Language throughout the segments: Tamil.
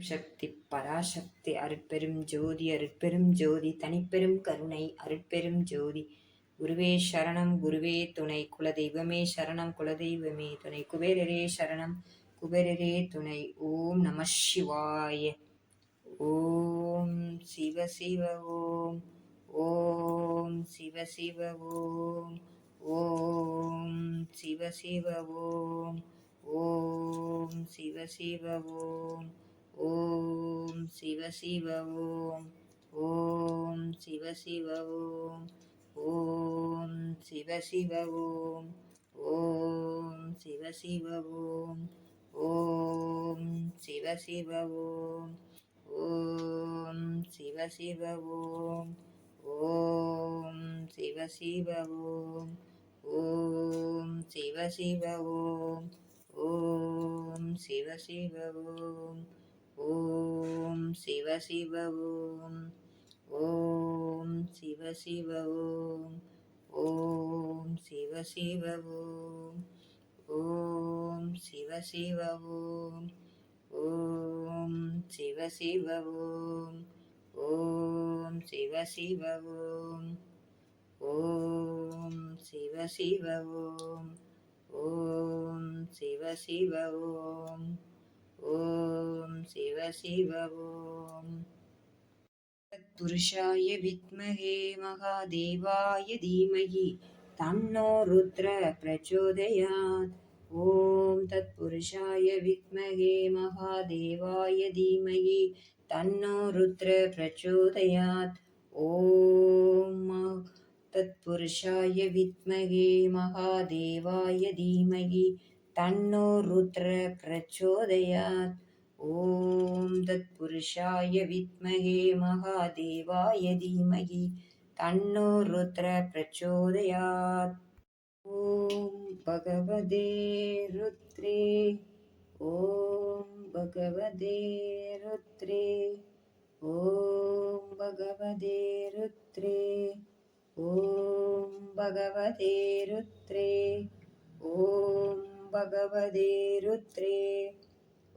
சக்தி பராசக்தி அருட்பெரும் ஜோதி அருட்பெரும் ஜோதி தனிப்பெரும் கருணை அருட்பெரும் ஜோதி. குருவே சரணம் குருவே துணை குலதெய்வமே சரணம் குலதெய்வமே துணை. குபேரரே சரணம் குபேரரே துணை. ஓம் நம சிவாய. ஓம் சிவ சிவ ஓம். ஓம் சிவ சிவ ஓம். ஓம் சிவ சிவ ஓம். ஓம் சிவ சிவ ஓம். ஓம் சிவ சிவ ஓம் ஓம் சிவ சிவ ஓம் ஓம் சிவ சிவ ஓம் ஓம் சிவ சிவ ஓம் ஓம் சிவ சிவ ஓம் ஓம் சிவ சிவ ஓம் ஓம் சிவ சிவ ஓம் ஓம் சிவ சிவ ஓம் ஓம் சிவ சிவ ஓம். ஓம் சிவ சிவ ஓம். ஓம் சிவ சிவ ஓம். ஓம் சிவ சிவ ஓம். ஓம் சிவ சிவ ஓம். ஓம் சிவ சிவ ஓம். ஓம் சிவ சிவ ஓம். ஓம் சிவ சிவ ஓம். ஓம் சிவ சிவ ஓம். ஓம் சிவ சிவவோம் புருஷாய வித்மகே மகாதேவாய தீமகி தன்னோ ருத்ர பிரச்சோதயாத் ஓம் தத் புருஷாய வித்மகே மகாதேவாய தீமகி தன்னோ ருத்ர பிரச்சோதயாத் ஓம் தத்புருஷாய வித்மகே மகாதேவாய தீமகி தன்னோ ருத்ர பிரச்சோதயாத் ॐ तत्पुरुषाय विद्महे महादेवाय धीमहि तन्नो रुद्र प्रचोदयात्। ॐ भगवते रुद्रे ॐ भगवते रुद्रे ॐ भगवते रुद्रे ॐ भगवते रुद्रे ॐ भगवते रुद्रे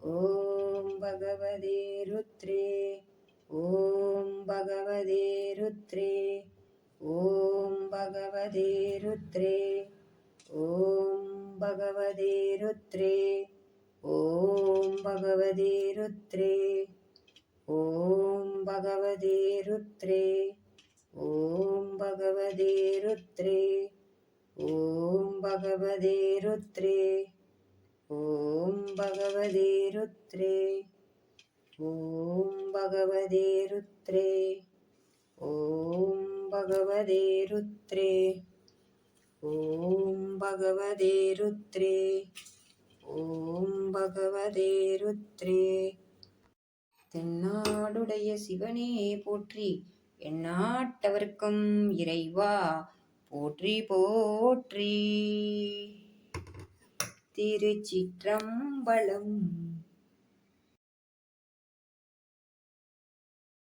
ॐ भगवते रुद्रे ॐ भगवते रुद्रे ॐ भगवते रुद्रे ॐ भगवते रुद्रे ॐ भगवते रुद्रे ॐ भगवते रुद्रे ॐ भगवते रुद्रे ॐ भगवते रुद्रे ॐ भगवते रुद्रे ॐ भगवते रुद्रे ॐ भगवते रुद्रे ॐ भगवते रुद्रे ॐ भगवते रुद्रे தென்னாடுடைய சிவனே போற்றி எந்நாட்டவர்க்கும் இறைவா போற்றி போற்றி திருச்சிற்றம்பலம்.